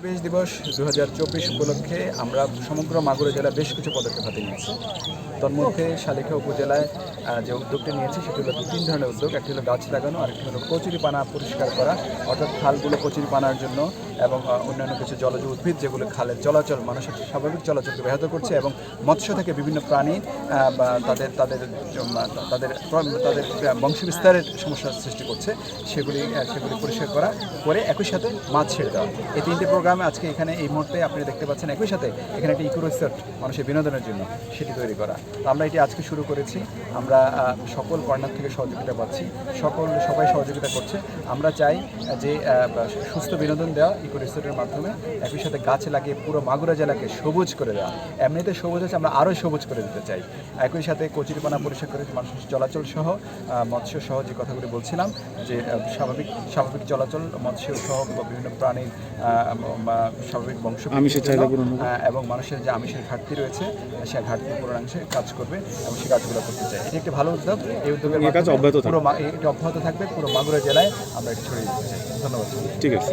পরিবেশ দিবস দু হাজার চব্বিশ উপলক্ষে আমরা সমগ্র মাগুরা জেলা বেশ কিছু পদক্ষেপ হাতে নিয়েছি। তন্মধ্যে শালিখা উপজেলায় যে উদ্যোগটি নিয়েছি সেটি হলো তিন ধরনের উদ্যোগ। একটি হলো গাছ লাগানো, আরেকটি হলো কচুরিপানা পরিষ্কার করা, অর্থাৎ খালগুলো কচুরিপানার জন্য এবং অন্যান্য কিছু জলজ উদ্ভিদ যেগুলো খালের চলাচল মানুষের স্বাভাবিক চলাচলকে ব্যাহত করছে এবং মৎস্য থেকে বিভিন্ন প্রাণী তাদের তাদের তাদের তাদের বংশ বিস্তারের সমস্যার সৃষ্টি করছে, সেগুলি সেগুলি পরিষ্কার করা, করে একই সাথে মাছ ছেড়ে দেওয়া। এই তিনটি প্রোগ্রামে আজকে এখানে এই মুহূর্তে আপনি দেখতে পাচ্ছেন একই সাথে এখানে একটি ইকো রিসোর্ট মানুষের বিনোদনের জন্য সেটি তৈরি করা। আমরা এটি আজকে শুরু করেছি। আমরা সকল কর্নার থেকে সহযোগিতা পাচ্ছি। সকল, সবাই সহযোগিতা করছে। আমরা চাই যে সুস্থ বিনোদন দেওয়া ইকো রিসোর্টের মাধ্যমে একই সাথে গাছ লাগিয়ে পুরো মাগুরা জেলাকে সবুজ করে দেওয়া। এমনিতে সবুজ আছে আমরা আরও সবুজ করে দিতে চাই। একই সাথে কচুরিপানা পরিষ্কার করে মানুষের চলাচল সহ মৎস্য সহ যে কথাগুলি বলছিলাম যে স্বাভাবিক স্বাভাবিক চলাচল মৎস্য সহ বিভিন্ন প্রাণীর স্বাভাবিক বংশ এবং মানুষের যে আমিষের ঘাটতি রয়েছে সে ঘাটতি পূরণাংশে কাজ করবে এবং সে কাজগুলো করতে চাই এটি একটি ভালো উদ্যোগ। এই উদ্যোগের কাজ অব্যাহত পুরো এটি অব্যাহত থাকবে পুরো মাগুরা জেলায় আমরা এটি ছড়িয়ে দিতে চাই। ধন্যবাদ। ঠিক আছে।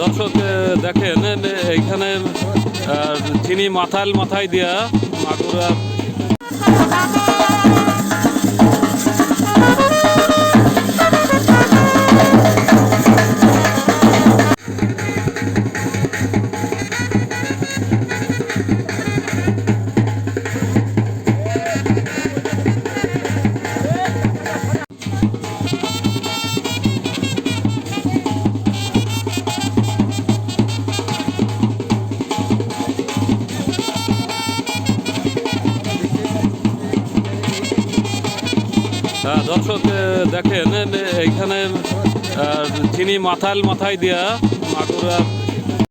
দর্শক দেখেন এইখানে চিনি মাথাল মাথায় দেওয়া মাগুরা দর্শক দেখেন এইখানে চিনি মাথায় মাথায় দেওয়া মাগুরা